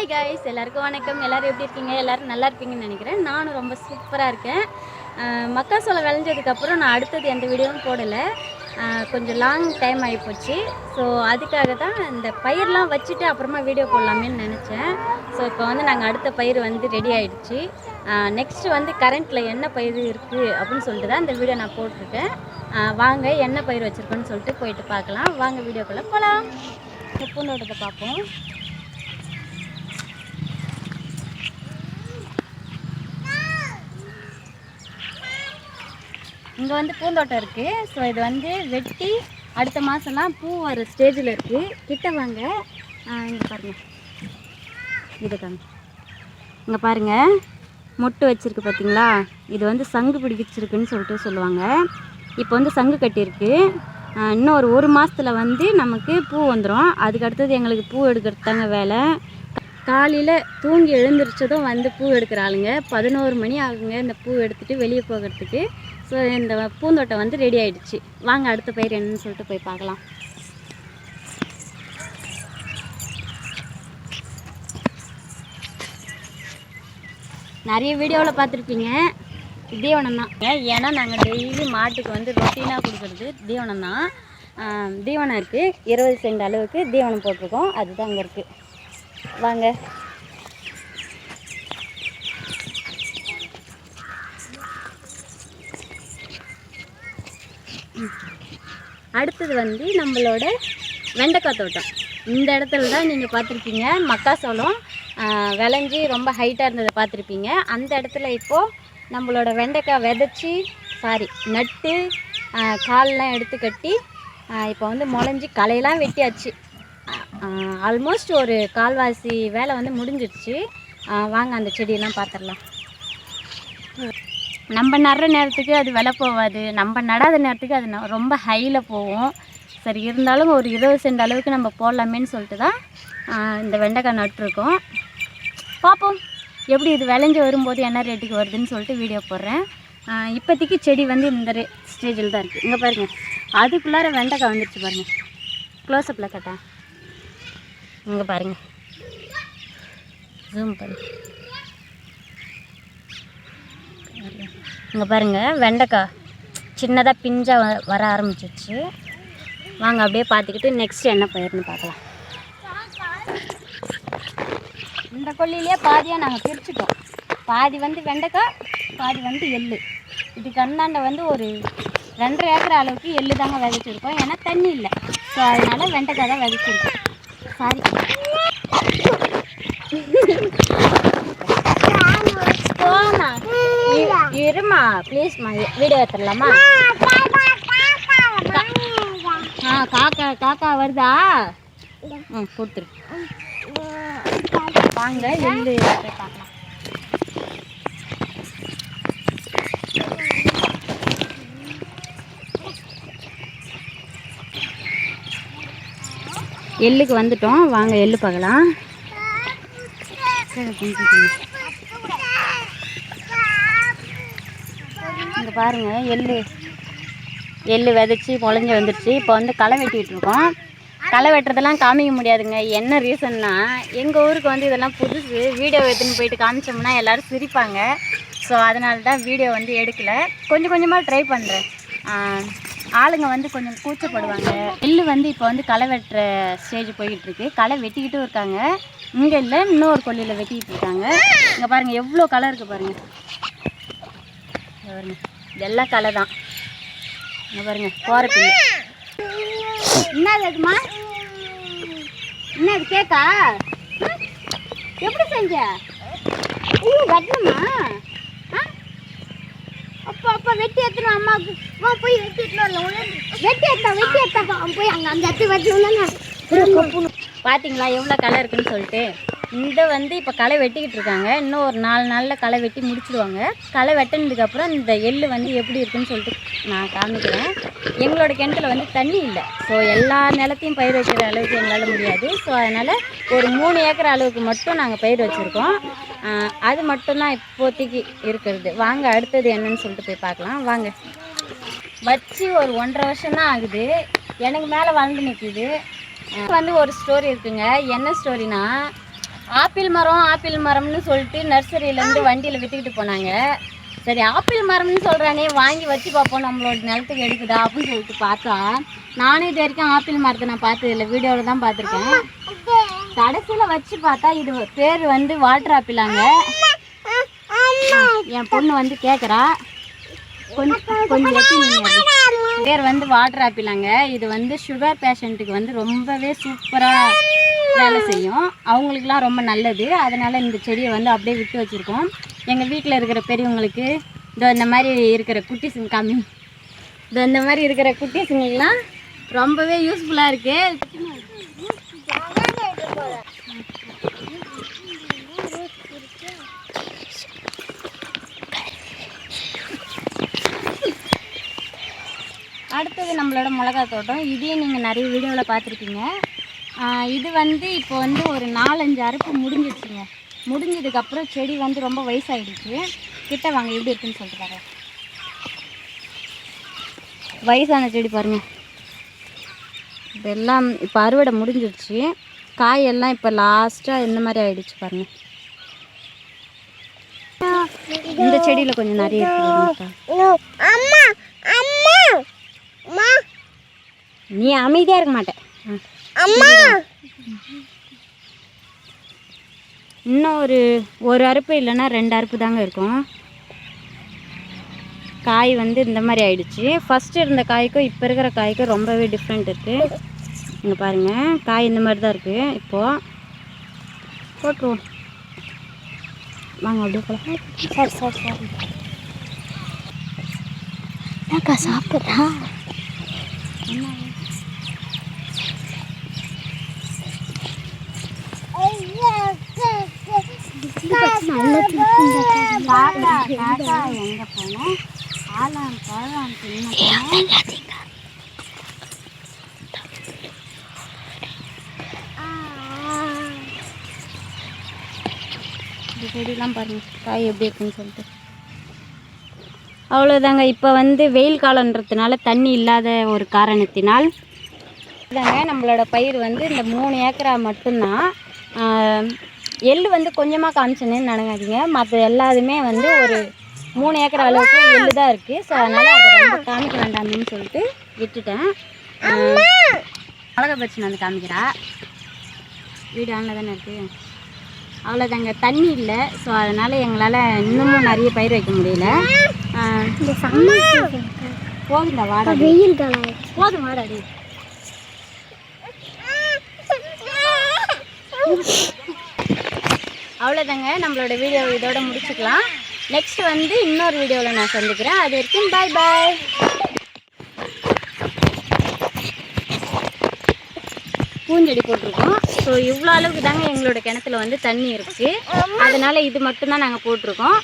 Hi guys எல்லாருக்கும் வணக்கம். எல்லோரும் எப்படி இருக்கீங்க? எல்லோரும் நல்லா இருப்பீங்கன்னு நினைக்கிறேன். நானும் ரொம்ப சூப்பராக இருக்கேன். அஹ் மக்காசோளம் விளைஞ்சதுக்கப்புறம் நான் அடுத்தது எந்த வீடியோவும் போடலை. கொஞ்சம் லாங் டைம் ஆகிப்போச்சு ஸோ அதுக்காக தான் இந்த பயிர்லாம் வச்சுட்டு அப்புறமா வீடியோ போடலாமேன்னு நினச்சேன். ஸோ இப்போ வந்து நாங்கள் அடுத்த பயிர் வந்து ரெடி ஆகிடுச்சு நெக்ஸ்ட்டு வந்து கரண்ட்டில் என்ன பயிர் இருக்குது அப்படின்னு சொல்லிட்டு தான் இந்த வீடியோ நான் போட்டிருக்கேன். வாங்க என்ன பயிர் வச்சுருக்கோன்னு சொல்லிட்டு போயிட்டு பார்க்கலாம். வாங்க வீடியோக்குள்ளே போகலாம் பூந்தோட்டத்தை பார்ப்போம். இங்கே வந்து பூந்தோட்டம் இருக்குது ஸோ இது வந்து வெட்டி அடுத்த மாதம்லாம் பூ வர ஸ்டேஜில் இருக்குது கிட்ட வாங்க. இங்கே பாருங்கள் இது தாங்க இங்கே பாருங்கள் மொட்டு வச்சுருக்கு பார்த்தீங்களா இது வந்து சங்கு பிடிச்சிருக்குன்னு சொல்லிட்டு சொல்லுவாங்க. இப்போ வந்து சங்கு கட்டியிருக்கு. இன்னும் ஒரு ஒரு மாதத்தில் வந்து நமக்கு பூ வந்துடும் அதுக்கு அடுத்தது எங்களுக்கு பூ எடுக்கிறது தாங்க வேலை. காலையில் தூங்கி எழுந்திரிச்சதும் வந்து பூ எடுக்கிற ஆளுங்க. பதினோரு மணி ஆகுங்க இந்த பூ எடுத்துகிட்டு வெளியே போகிறதுக்கு. ஸோ இந்த பூந்தோட்டம் வந்து ரெடி ஆகிடுச்சு வாங்க அடுத்த பயிர் என்னன்னு சொல்லிட்டு போய் பார்க்கலாம். நிறைய வீடியோவில் பார்த்துருப்பீங்க. தீவனம் தான். ஏன்னா நாங்கள் டெய்லி மாட்டுக்கு வந்து ரொட்டீனாக கொடுக்குறது தீவனம் தான். தீவனம் இருக்குது இருபது சென்ட் அளவுக்கு தீவனம் போட்டிருக்கோம். அதுதான் அங்கே இருக்குது வாங்க. அடுத்தது வந்து நம்மளோட வெண்டைக்காய் தோட்டம். இந்த இடத்துல தான் நீங்கள் பார்த்துருப்பீங்க. மக்காசோளம் விளைஞ்சி ரொம்ப ஹைட்டாக இருந்ததை பார்த்துருப்பீங்க. அந்த இடத்துல இப்போது நம்மளோட வெண்டைக்காய் விதைச்சி சாரி நட்டு கால்லாம் எடுத்து கட்டி இப்போ வந்து முளைஞ்சி களையெல்லாம் வெட்டியாச்சு. ஆல்மோஸ்ட் ஒரு கால்வாசி வேலை வந்து முடிஞ்சிடுச்சு வாங்க அந்த செடியெல்லாம் பார்த்துடலாம். நம்ம நடுற நேரத்துக்கு அது விலை போகாது நம்ம நடாத நேரத்துக்கு அது ந- ரொம்ப ஹையில் போகும். சரி இருந்தாலும் ஒரு இருபது சென்ட் அளவுக்கு நம்ம போடலாமேன்னு சொல்லிட்டு தான் இந்த வெண்டைக்காய் நட்டுருக்கோம். பார்ப்போம். எப்படி இது விளைஞ்சி வரும்போது என்ன ரேட்டுக்கு வருதுன்னு சொல்லிட்டு வீடியோ போடுறேன். இப்போதைக்கு செடி வந்து இந்த ரே ஸ்டேஜில் தான் இருக்குது இங்கே பாருங்கள் அதுக்குள்ளார வெண்டைக்காய் வந்துடுச்சு பாருங்கள் க்ளோஸ்அப்பில் கட்டேன் இங்கே பாருங்கள் ஜூம் பண்ணு. இங்கே பாருங்கள் வெண்டைக்காய். சின்னதாக பிஞ்சாக வ- வர ஆரம்பிச்சிச்சு வாங்க அப்படியே பார்த்துக்கிட்டு நெக்ஸ்ட் என்ன பயிர்னு பார்க்கலாம். இந்த கொல்லிலேயே பாதியாக நாங்கள் பிரிச்சுட்டோம். பாதி வந்து வெண்டைக்காய் பாதி வந்து எள்ளு. இதுக்கு அந்தாண்ட வந்து ஒரு ரெண்டரை ஏக்கர் அளவுக்கு எள்ளு தாங்க விதைச்சிருக்கோம். ஏன்னா தண்ணி இல்லை. ஸோ அதனால் வெண்டைக்காய் தான் விதைச்சிருக்கோம். சாரி போமா இ- இருமா? ப்ளீஸ்மா வீடியோ எடுத்துடலாமா? ஆ காக்கா காக்கா வருதா? ம் கொடுத்துரு. வாங்க பார்க்கலாம். எள்ளுக்கு வந்துட்டோம். வாங்க எள்ளு பார்க்கலாம் சரி, கொஞ்சம் கொஞ்சம். இங்கே பாருங்கள் எள்ளு. எள்ளு விதைச்சி முளைஞ்சி வந்துடுச்சு இப்போ வந்து களை வெட்டிட்டு இருக்கோம். களை வெட்டுறதெல்லாம் காமிக்க முடியாதுங்க. என்ன ரீசன்னா எங்கள் ஊருக்கு வந்து இதெல்லாம் புதுசு. வீடியோ எடுத்துன்னு போயிட்டு காமிச்சோம்னா எல்லோரும் சிரிப்பாங்க. ஸோ அதனால தான் வீடியோ வந்து எடுக்கல. கொஞ்சம் கொஞ்சமாக ட்ரை பண்ணுறேன் ஆளுங்க வந்து கொஞ்சம் கூச்சப்படுவாங்க. எள் வந்து இப்போ வந்து களை வெட்டுற ஸ்டேஜ் போய்கிட்டுருக்கு களை வெட்டிக்கிட்டும் இருக்காங்க. இங்கே இல்லை இன்னொரு கொல்லியில் வெட்டிக்கிட்டு இருக்காங்க. இங்கே பாருங்கள் எவ்வளோ களை இருக்குது பாருங்கள் பாருங்கள் இதெல்லாம் களை தான் இங்க பாருங்க போற பில்லு என்னது அதுமா என்ன அது கேக்கா? எப்படி செஞ்ச? வெட்டணுமா? ஆ? அப்பா அப்பா வெட்டி எடுத்துரும் அம்மாவுக்கு வா போய் வெட்டி எடுத்துன்னு வரலாம். வெட்டி எடுத்தா வெட்டி எடுத்தா போய் அங்கே அந்த இடத்துல வெட்டணும் பார்த்தீங்களா எவ்வளோ களை இருக்குன்னு சொல்லிட்டு. இந்த வந்து இப்போ களை வெட்டிக்கிட்டு இருக்காங்க. இன்னும் ஒரு நாலு நாளில் களை வெட்டி முடிச்சிடுவாங்க. களை வெட்டினதுக்கப்புறம் இந்த எள்ளு வந்து எப்படி இருக்குன்னு சொல்லிட்டு நான் காமிக்கிறேன். எங்களோட கிணத்துல வந்து தண்ணி இல்லை. ஸோ எல்லா நிலத்தையும் பயிர் வைக்கிற அளவுக்கு எங்களால் முடியாது. ஸோ அதனால் ஒரு மூணு ஏக்கர் அளவுக்கு மட்டும் நாங்கள் பயிர் வச்சுருக்கோம். அது மட்டும்தான் இப்போதைக்கு இருக்கிறது. வாங்க அடுத்தது என்னன்னு சொல்லிட்டு போய் பார்க்கலாம். வாங்க. வச்சு ஒரு ஒன்றரை வருஷம் தான் ஆகுது. எனக்கு மேலே வளர்ந்து நிற்குது வந்து ஒரு ஸ்டோரி இருக்குங்க. என்ன ஸ்டோரினா ஆப்பிள் மரம் ஆப்பிள் மரம்னு சொல்லிட்டு நர்சரியிலேருந்து வண்டியில் விற்றுக்கிட்டு போனாங்க. சரி ஆப்பிள் மரம்னு சொல்கிறானே வாங்கி வச்சு பார்ப்போம். நம்மளோட நிலத்துக்கு எடுக்குதா அப்படின்னு சொல்லிட்டு பார்த்தா நானும் இது வரைக்கும் ஆப்பிள் மரத்தை நான் பார்த்ததில்ல. வீடியோவில் தான் பார்த்துருக்கேன். கடைசியில் வச்சு பார்த்தா இது பேர் வந்து வாட்டர் ஆப்பிளாங்க. என் பொண்ணு வந்து கேட்குறா கொஞ்சம் கொஞ்சம் எத்தி பேர் வந்து வாட்டர் ஆப்பிளாங்க இது வந்து சுகர் பேஷண்ட்டுக்கு வந்து ரொம்பவே சூப்பராக வேலை செய்யும். அவங்களுக்குலாம் ரொம்ப நல்லது. அதனால் இந்த செடியை வந்து அப்படியே விட்டு வச்சுருக்கோம். எங்கள் வீட்டில் இருக்கிற பெரியவங்களுக்கு இதோ இந்த மாதிரி இருக்கிற குட்டிஸுங்க காமி இதோ இந்த மாதிரி இருக்கிற குட்டிஸுங்களுக்குலாம் ரொம்பவே யூஸ்ஃபுல்லாக இருக்குது அடுத்தது நம்மளோட மிளகா தோட்டம். இதையும் நீங்கள் நிறைய வீடியோவில் பார்த்துருக்கீங்க இது வந்து இப்போ வந்து ஒரு நாலஞ்சு அறுப்பு முடிஞ்சிடுச்சுங்க. முடிஞ்சதுக்கப்புறம் செடி வந்து ரொம்ப வயசாகிடுச்சு கிட்ட வாங்க எப்படி இருக்குன்னு சொல்லிட்டு பாருங்க வயசான செடி பாருங்கள் இதெல்லாம் இப்போ அறுவடை முடிஞ்சிடுச்சு. காயெல்லாம் இப்போ லாஸ்ட்டாக இந்த மாதிரி ஆகிடுச்சு பாருங்க. இந்த செடியில் கொஞ்சம் நிறைய இருக்குது அம்மா. நீ அமைதியாக இருக்க மாட்டேன். அம்மா. இன்னும் ஒரு ஒரு அறுப்பு இல்லைன்னா ரெண்டு அறுப்பு தாங்க இருக்கும். காய் வந்து இந்த மாதிரி ஆயிடுச்சு. ஃபஸ்ட்டு இருந்த காய்க்கும் இப்போ இருக்கிற காய்க்கும் ரொம்பவே டிஃப்ரெண்ட் இருக்குது இங்கே பாருங்கள் காய் இந்த மாதிரி தான் இருக்குது இப்போது போட்டுருவோம். வாங்க அப்படியே போகலாம் சரி சரி சரி. சாப்பிட்றா தாத்தா எங்கே போனோம் ஆளாம் பழம் தின்ன இந்த செடியெலாம் பாருங்க காய் எப்படி இருக்குன்னு சொல்லிட்டு. அவ்வளோதாங்க இப்போ வந்து வெயில் காலன்றதுனால தண்ணி இல்லாத ஒரு காரணத்தினால் இதாங்க நம்மளோட பயிர் வந்து இந்த மூணு ஏக்கரா மட்டும்தான். எள் வந்து கொஞ்சமாக காமிச்சேன்னு நினைக்காதீங்க. மற்ற எல்லாதுமே வந்து ஒரு மூணு ஏக்கர் அளவுக்கு எள்ளு தான் இருக்குது ஸோ அதனால் அதை ரொம்ப காமிக்க வேண்டாம்னு சொல்லிட்டு விட்டுட்டேன். அழகை மிளகா வந்து காமிக்கிறா வீடு அங்கே தானே இருக்குது அவ்வளோதாங்க தண்ணி இல்லை. ஸோ அதனால் எங்களால் இன்னமும் நிறைய பயிர் வைக்க முடியல. போதுண்டா வாடா வெயில் காலம் போதும் வாடாடி அவ்வளோதாங்க நம்மளோட வீடியோ இதோட முடிச்சுக்கலாம். நெக்ஸ்ட் வந்து இன்னொரு வீடியோவில் நான் சந்திக்கிறேன். அது வரைக்கும் பாய் பாய் பூஞ்செடி போட்டிருக்கோம். ஸோ இவ்வளோ அளவுக்கு தாங்க எங்களோட கிணத்துல வந்து தண்ணி இருக்குது அதனால் இது மட்டும்தான் நாங்கள் போட்டிருக்கோம்.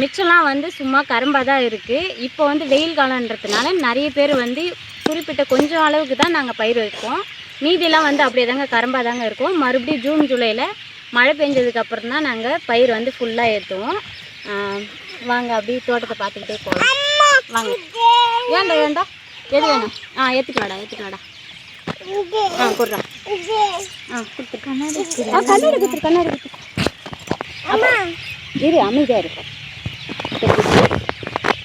மிச்சம்லாம் வந்து சும்மா கரும்பாக தான் இருக்குது இப்போ வந்து வெயில் காலன்றதுனால நிறைய பேர் வந்து குறிப்பிட்ட கொஞ்சம் அளவுக்கு தான் நாங்கள் பயிர் வைப்போம். மீதியெல்லாம் வந்து அப்படியே தாங்க கரும்பாக தாங்க இருக்கும். மறுபடியும் ஜூன் ஜூலையில் மழை பெஞ்சதுக்கப்புறம் தான் நாங்கள் பயிர் வந்து ஃபுல்லாக ஏற்றுவோம் வாங்க அப்படியே தோட்டத்தை பார்த்துக்கிட்டே போகலாம் வாங்க. ஏன்டா ஏன்டா? எது வேணும்? ஆ ஏற்றுக்கலாடா ஏற்றுக்கலாடா ஆ கொடுறா ஆ கொடுத்துரு கண்ணாடி ஆ கண்ணாடி கொடுத்துரு கண்ணாடி கொடுத்துரு அப்பா இரு அமைதியா இரு.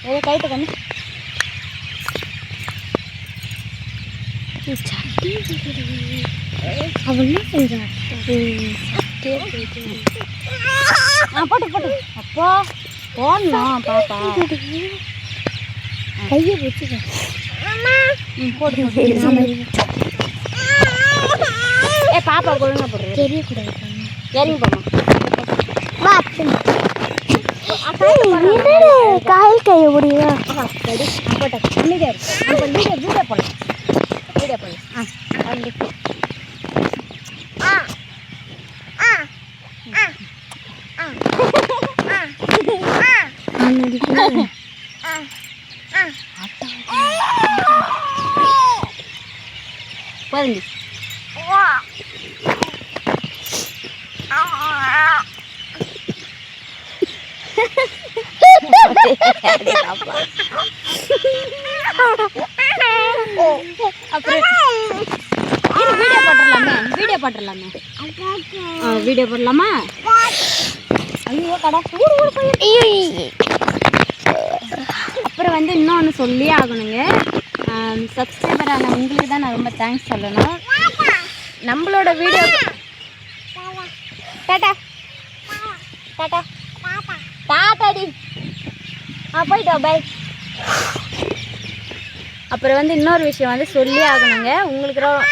ஏதோ கைட்டு கண்ணு. அவள் என்ன செஞ்சா ஆ போட்டு போட்டு. அப்பா போடணும் பாப்பா? கையை வச்சுக்க போட்டு ஏ பாப்பா ஒழுங்கா போடுறது தெரியக்கூடாது இறங்கி போமா வா காயில் கையை முடியுமா வீடியோ வீடியோ போடலாம் வீடியோ போடலாம் அப்புறம் வீடியோ போட்டுடலாமே? வீடியோ போட்டுடலாமே வீடியோ போடலாமா ஐயோ கடை அப்புறம் வந்து இன்னொன்று சொல்லியே ஆகணுங்க. சப்ஸ்கிரைபரான உங்களுக்கு தான் நான் ரொம்ப தேங்க்ஸ் சொல்லணும். நம்மளோட வீடியோ டாட்டா டாட்டா டாட்டாடி ஆ போயிட்டோ பை அப்புறம் வந்து இன்னொரு விஷயம் வந்து சொல்லி ஆகணுங்க. உங்களுக்கு ரொ-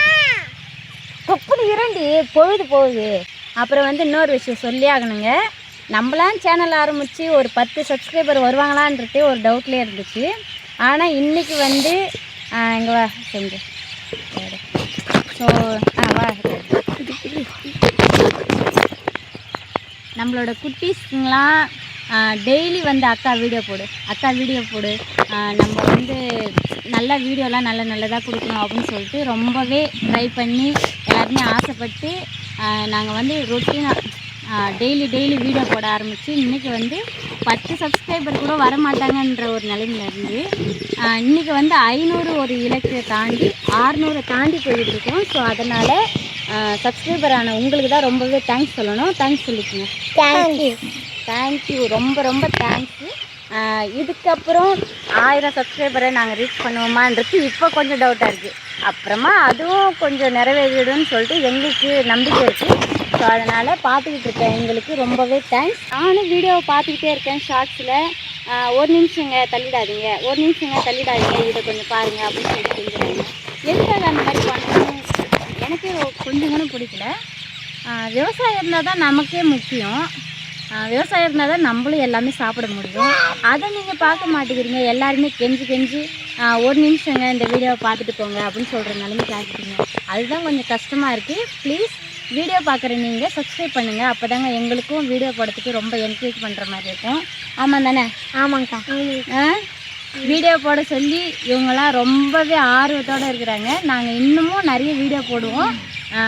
இரண்டி பொழுது போகுது. அப்புறம் வந்து இன்னொரு விஷயம் சொல்லி ஆகணுங்க. நம்மளாம் சேனல் ஆரம்பித்து ஒரு பத்து சப்ஸ்கிரைபர் வருவாங்களான்றது ஒரு டவுட்லேயே இருந்துச்சு. ஆனால் இன்றைக்கி வந்து இங்கே வா செஞ்சு. ஸோ ஆ வா. நம்மளோட குட்டீஸ்ங்களாம் டெய்லி வந்து அக்கா வீடியோ போடு. அக்கா வீடியோ போடு. நம்ம வந்து நல்ல வீடியோலாம் நல்ல நல்லதாக கொடுக்கணும் அப்படின்னு சொல்லிட்டு ரொம்பவே ட்ரை பண்ணி எல்லாருமே ஆசைப்பட்டு நாங்கள் வந்து ரொட்டீனாக டெய்லி டெய்லி வீடியோ போட ஆரம்பித்து இன்றைக்கி வந்து பத்து சப்ஸ்கிரைபர் கூட வர மாட்டாங்கன்ற ஒரு நிலைமையில இருந்து இன்னைக்கு வந்து ஐநூறு ஒரு இலக்கை தாண்டி ஆறுநூறு தாண்டி போயிட்டுருக்கோம் ஸோ அதனால் சப்ஸ்கிரைபர் ஆன உங்களுக்கு தான் ரொம்பவே தேங்க்ஸ் சொல்லணும். தேங்க்ஸ் சொல்லிக்கோங்க. தேங்க்யூ தேங்க்யூ ரொம்ப ரொம்ப தேங்க்ஸு இதுக்கப்புறம் ஆயிரம் சப்ஸ்கிரைபரை நாங்கள் ரீச் பண்ணுவோமான்றது இப்போ கொஞ்சம் டவுட்டாக இருக்குது அப்புறமா அதுவும் கொஞ்சம் நிறைவேறிடும்னு சொல்லிட்டு எங்களுக்கு நம்பிக்கை இருக்குது ஸோ அதனால் பார்த்துக்கிட்டு இருக்கேன். எங்களுக்கு ரொம்பவே தேங்க்ஸ் நானும் வீடியோவை பார்த்துக்கிட்டே இருக்கேன் ஷார்ட்ஸில் ஒரு நிமிஷங்க தள்ளிடாதீங்க. ஒரு நிமிஷங்க தள்ளிடாதீங்க. இதை கொஞ்சம் பாருங்கள் அப்படின்னு சொல்லிட்டு செஞ்சுறாங்க எதுக்காக அந்த மாதிரி பண்ணணும்? எனக்கு கொஞ்சம் கூட பிடிக்கல. விவசாயம் இருந்தால் தான் நமக்கே முக்கியம். விவசாயம் இருந்தால் தான் நம்மளும் எல்லாமே சாப்பிட முடியும். அதை நீங்கள் பார்க்க மாட்டேங்கிறீங்க. எல்லாருமே கெஞ்சி கெஞ்சி ஒரு நிமிஷங்க இந்த வீடியோவை பார்த்துட்டு போங்க அப்படின்னு சொல்கிற நிலைமை கேட்குறீங்க அதுதான் கொஞ்சம் கஷ்டமாக இருக்குது ப்ளீஸ் வீடியோ பார்க்குற நீங்கள் சப்ஸ்கிரைப் பண்ணுங்கள் அப்போ தாங்க எங்களுக்கும் வீடியோ போடுறதுக்கு ரொம்ப என்கரேஜ் பண்ணுற மாதிரி இருக்கும். ஆமாம் தானே? ஆமாங்க்கா ஆ? வீடியோ போட சொல்லி இவங்கெல்லாம் ரொம்பவே ஆர்வத்தோடு இருக்கிறாங்க. நாங்கள் இன்னமும் நிறைய வீடியோ போடுவோம். ஆ,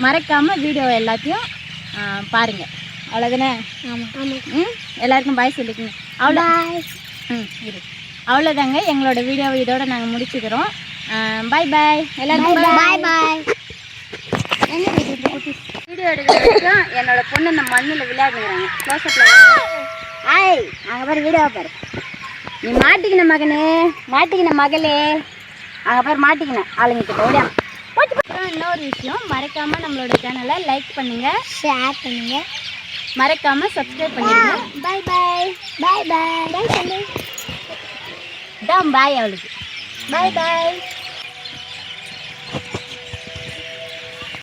மறக்காம வீடியோ எல்லாத்தையும் ஆ, பாருங்க. அவ்வளோதானே ம்? எல்லாருக்கும் பாய் சொல்லிக்கோங்க. அவ்வளோ ம் இரு. அவ்வளோதாங்க எங்களோட வீடியோவை இதோட நாங்கள் முடிச்சுக்கிறோம். பாய் பாய் எல்லாருக்கும் பாய் பாய் வீடியோ எடுக்கிற வரைக்கும் என்னோட பொண்ணு இந்த மண்ணில் விளையாடுங்கிறாங்க க்ளோஸ்அப்பில் ஆய் அங்கே பாரு வீடியோ பாரு. நீ மாட்டிக்கின மகனே மாட்டிக்கின மகளே. அங்கே பாரு மாட்டிக்கின ஆளுங்க கிட்ட ஓடியா இன்னொரு விஷயம் மறக்காம நம்மளோட சேனலை லைக் பண்ணுங்க. ஷேர் பண்ணுங்க. மறக்காம சப்ஸ்கிரைப் பண்ணிடுங்க பாய் பாய் பாய் பாய் பாய் சொல்லு தான் பாய் அவளுக்கு. பாய் பாய்